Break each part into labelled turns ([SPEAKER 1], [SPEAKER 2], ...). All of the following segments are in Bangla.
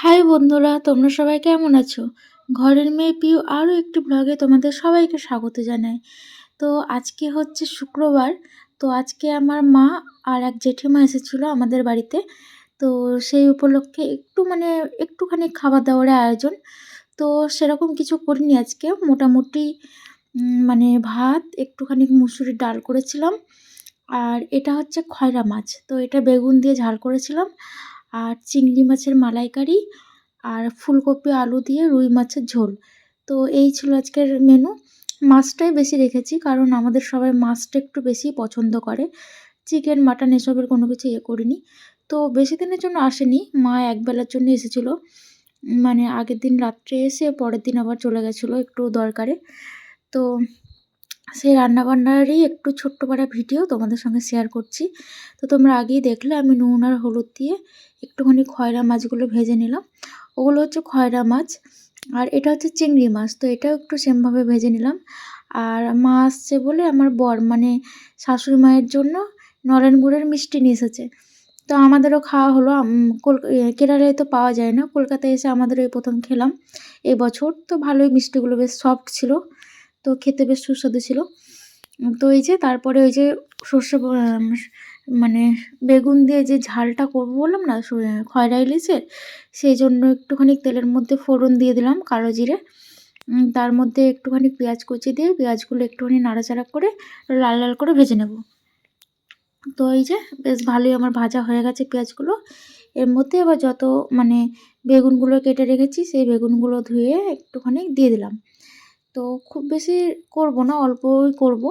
[SPEAKER 1] হাই বন্ধুরা, তোমরা সবাই কেমন আছো? ঘরের মেয়ে পিউ আরও একটি ব্লগে তোমাদের সবাইকে স্বাগত জানাই। তো আজকে হচ্ছে শুক্রবার, তো আজকে আমার মা আর এক জেঠিমা এসেছিল আমাদের বাড়িতে। তো সেই উপলক্ষে একটু মানে একটুখানি খাবার দাবারের আয়োজন। তো সেরকম কিছু করিনি আজকে, মোটামুটি মানে ভাত, একটুখানি মুসুরির ডাল করেছিলাম। আর এটা হচ্ছে খয়রা মাছ, তো এটা বেগুন দিয়ে ঝাল করেছিলাম। আর চিংড়ি মাছের মালাইকারি আর ফুলকপি, আলু দিয়ে রুই মাছের ঝোল। তো এই ছিল আজকের মেনু মাছটাই বেশি রেখেছি কারণ আমাদের সবাই মাছটা একটু বেশি পছন্দ করে। চিকেন মাটন এসবের কোনো কিছু ইয়ে করিনি। তো বেশি দিনের জন্য আসেনি। মা একবেলার জন্য এসেছিল। মানে আগের দিন রাত্রে এসে পরের দিন আবার চলে গেছিল একটু দরকারে। তো সেই রান্নাবান্নারই একটু ছোট্ট পারা ভিডিও তোমাদের সঙ্গে শেয়ার করছি। তো তোমরা আগেই দেখলে, আমি নুন আর হলুদ দিয়ে একটুখানি খয়রা মাছগুলো ভেজে নিলাম। ওগুলো হচ্ছে খয়রা মাছ, আর এটা হচ্ছে চিংড়ি মাছ, তো এটাও একটু সেমভাবে ভেজে নিলাম। আর মা আসছে বলে আমার বর মানে শাশুড়ি মায়ের জন্য নলেন গুড়ের মিষ্টি নিয়ে এসেছে। তো আমাদেরও খাওয়া হলো কেরালায় তো পাওয়া যায় না। কলকাতায় এসে আমাদের এই প্রথম খেলাম। এবছর তো ভালোই মিষ্টিগুলো বেশ সফট ছিল। তো খেতে বেশ সুস্বাদু ছিল। তো এই যে তারপরে ওই যে সর্ষে মানে বেগুন দিয়ে যে ঝালটা করব বললাম না খয়রা ইলিশের সেই জন্য একটুখানি তেলের মধ্যে ফোড়ন দিয়ে দিলাম কালো জিরে। তার মধ্যে একটুখানি পেঁয়াজ কুচি দিয়ে পেঁয়াজগুলো একটুখানি নাড়াচাড়া করে লাল লাল করে ভেজে নেব। তো এই যে বেশ ভালোই আমার ভাজা হয়ে গেছে পেঁয়াজগুলো। এর মধ্যে এবার যত মানে বেগুনগুলো কেটে রেখেছি, সেই বেগুনগুলো ধুয়ে একটুখানি দিয়ে দিলাম। তো খুব বেশি করব না, অল্পই করব।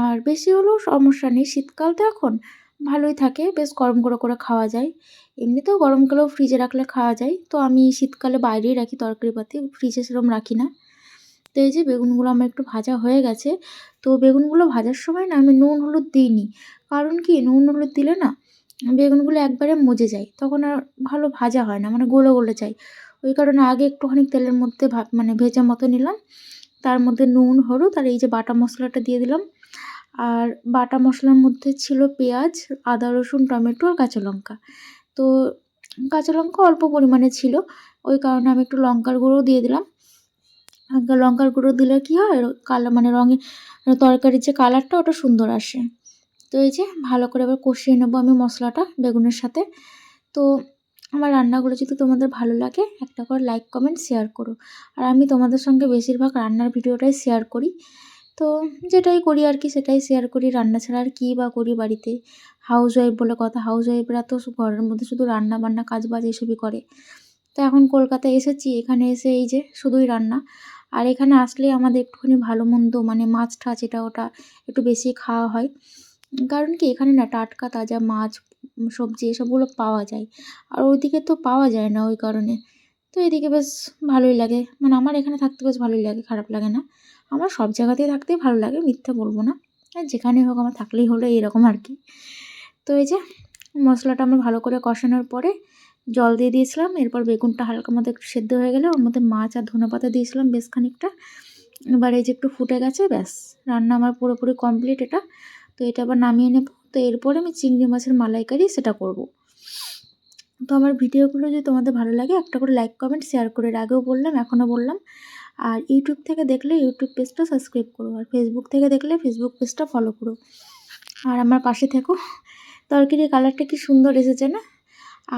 [SPEAKER 1] আর বেশি হলেও সমস্যা নেই, শীতকাল তো এখন ভালোই থাকে, বেশ গরম করে করে খাওয়া যায়। এমনিতেও গরমকালেও ফ্রিজে রাখলে খাওয়া যায়, তো আমি শীতকালে বাইরেই রাখি তরকারি পাতি ফ্রিজে সেরকম রাখি না। তো এই যে বেগুনগুলো আমার একটু ভাজা হয়ে গেছে, তো বেগুনগুলো ভাজার সময় না আমি নুন, হলুদ দিইনি। কারণ কি? নুন, হলুদ দিলে না বেগুনগুলো একবারে মজে যায়, তখন আর ভালো ভাজা হয় না মানে গলে গলে যায়। ওই কারণে আগে একটুখানি তেলের মধ্যে ভাত মানে ভেজা মতো নিলাম। তার মধ্যে নুন, হলুদ আর এই যে বাটা মশলাটা দিয়ে দিলাম। আর বাটা মশলার মধ্যে ছিল পেঁয়াজ, আদা, রসুন, টমেটো আর কাঁচা লঙ্কা। তো কাঁচা লঙ্কা অল্প পরিমাণে ছিল, ওই কারণে আমি একটু লঙ্কার গুঁড়ো দিয়ে দিলাম। লঙ্কার গুঁড়ো দিলে কী হয় কালার মানে রঙে, তরকারির যে কালারটা ওটা সুন্দর আসে। তো এই যে ভালো করে এবার কষিয়ে নেব আমি মশলাটা বেগুনের সাথে। তো আমার রান্নাগুলো যদি তোমাদের ভালো লাগে, একটা করে লাইক কমেন্ট শেয়ার করো। আর আমি তোমাদের সঙ্গে বেশিরভাগ রান্নার ভিডিওটাই শেয়ার করি। তো যেটাই করি আর কি, সেটাই শেয়ার করি। রান্না ছাড়া আর কী বা করি বাড়িতে? হাউস ওয়াইফ বলে কথা হাউস ওয়াইফরা তো ঘরের মধ্যে শুধু রান্না বান্না কাজ বাজ এসবই করে। তো এখন কলকাতায় এসেছি, এখানে এসে এই যে শুধুই রান্না। আর এখানে আসলে আমাদের একটুখানি ভালো মন্দ মানে মাছ টাছ এটা ওটা একটু বেশি খাওয়া হয়। কারণ কি, এখানে না টাটকা, তাজা মাছ সবজি এসবগুলো পাওয়া যায়। আর ওইদিকে তো পাওয়া যায় না ওই কারণে। তো এদিকে বেশ ভালোই লাগে। মানে আমার এখানে থাকতে বেশ ভালোই লাগে, খারাপ লাগে না। আমার সব জায়গাতেই থাকতেই ভালো লাগে, মিথ্যে বলব না। আর যেখানেই হোক আমার থাকলেই হলো এইরকম আর কি। তো এই যে মশলাটা আমরা ভালো করে কষানোর পরে জল দিয়ে দিয়েছিলাম। এরপর বেগুনটা হালকা মতো একটু সেদ্ধ হয়ে গেলে ওর মধ্যে মাছ আর ধনে পাতা দিয়েছিলাম বেশ খানিকটা। এবার এই যে একটু ফুটে গেছে, ব্যাস। রান্না আমার পুরোপুরি কমপ্লিট এটা। তো এটা আবার নামিয়ে নেব। তো এরপরে আমি চিংড়ি মাছের মালাইকারি সেটা করব। তো আমার ভিডিওগুলো যদি তোমাদের ভালো লাগে, একটা করে লাইক কমেন্ট শেয়ার করে আগেও বললাম, এখনও বললাম। আর ইউটিউব থেকে দেখলে ইউটিউব পেজটা সাবস্ক্রাইব করো, আর ফেসবুক থেকে দেখলে ফেসবুক পেজটা ফলো করো। আর আমার পাশে থেকো। তরকারির কালারটা কি সুন্দর এসেছে না?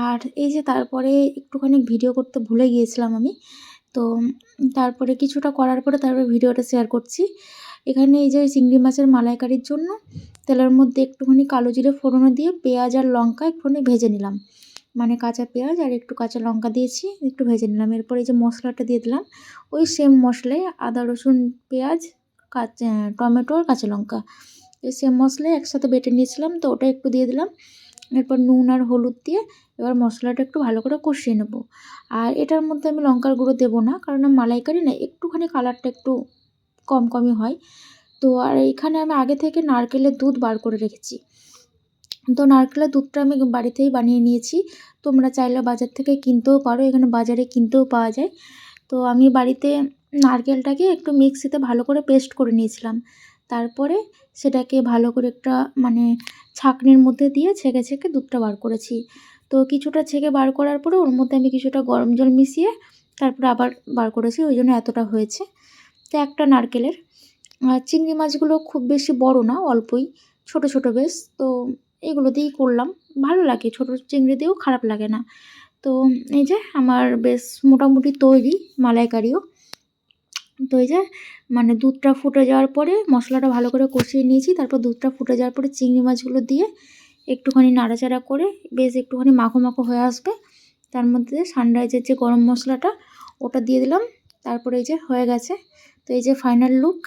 [SPEAKER 1] আর এই যে তারপরে একটুখানি ভিডিও করতে ভুলে গিয়েছিলাম আমি, তো তারপরে কিছুটা করার পরে তারপরে ভিডিওটা শেয়ার করছি। এখানে এই যে চিংড়ি মাছের মালাইকারির জন্য তেলের মধ্যে একটুখানি কালো জিরে ফোড়নো দিয়ে পেঁয়াজ আর লঙ্কা একটুখানি ভেজে নিলাম। মানে কাঁচা পেঁয়াজ আর একটু কাঁচা লঙ্কা দিয়েছি, একটু ভেজে নিলাম। এরপর এই যে মশলাটা দিয়ে দিলাম, ওই সেম মশলায় আদা, রসুন, পেঁয়াজ, কাঁচা, টমেটো আর কাঁচা লঙ্কা। এই সেম মশলায় একসাথে বেটে নিয়েছিলাম, তো ওটা একটু দিয়ে দিলাম। এরপর নুন আর হলুদ দিয়ে এবার মশলাটা একটু ভালো করে কষিয়ে নেব। আর এটার মধ্যে আমি লঙ্কার গুঁড়ো দেবো না, কারণ মালাইকারি না, একটুখানি কালারটা একটু কম কমই হয়। তো আর এখানে আমি আগে থেকে নারকেলের দুধ বার করে রেখেছি। তো নারকেলের দুধটা আমি বাড়িতেই বানিয়ে নিয়েছি। তোমরা চাইলে বাজার থেকে কিনতেও পারো, এখানে বাজারে কিনতেও পাওয়া যায়। তো আমি বাড়িতে নারকেলটাকে একটু মিক্সিতে ভালো করে পেস্ট করে নিয়েছিলাম। তারপরে সেটাকে ভালো করে একটা মানে ছাঁকনির মধ্যে দিয়ে ছেঁকে ছেঁকে দুধটা বার করেছি। তো কিছুটা ছেঁকে বার করার পরে ওর মধ্যে আমি কিছুটা গরম জল মিশিয়ে তারপরে আবার বার করেছি, ওই জন্য এতটা হয়েছে। তো একটা নারকেলের। চিংড়ি মাছগুলো খুব বেশি বড় না, অল্পই। ছোট ছোট বেশ। তো এগুলো দিয়েই করলাম। ভালো লাগে। ছোট চিংড়ি দিয়েও খারাপ লাগে না। তো এই যে আমার বেশ মোটামুটি তৈরি মালাইকারিও। তো এই যে মানে দুধটা ফুটে যাওয়ার পরে মশলাটা ভালো করে কষিয়ে নিয়েছি। তারপর দুধটা ফুটে যাওয়ার পরে চিংড়ি মাছগুলো দিয়ে একটুখানি নাড়াচাড়া করে বেশ একটুখানি মাখো মাখো হয়ে আসবে। তার মধ্যে সানরাইজের যে গরম মশলাটা, ওটা দিয়ে দিলাম। তারপরে এই যে হয়ে গেছে। তো এই যে ফাইনাল লুক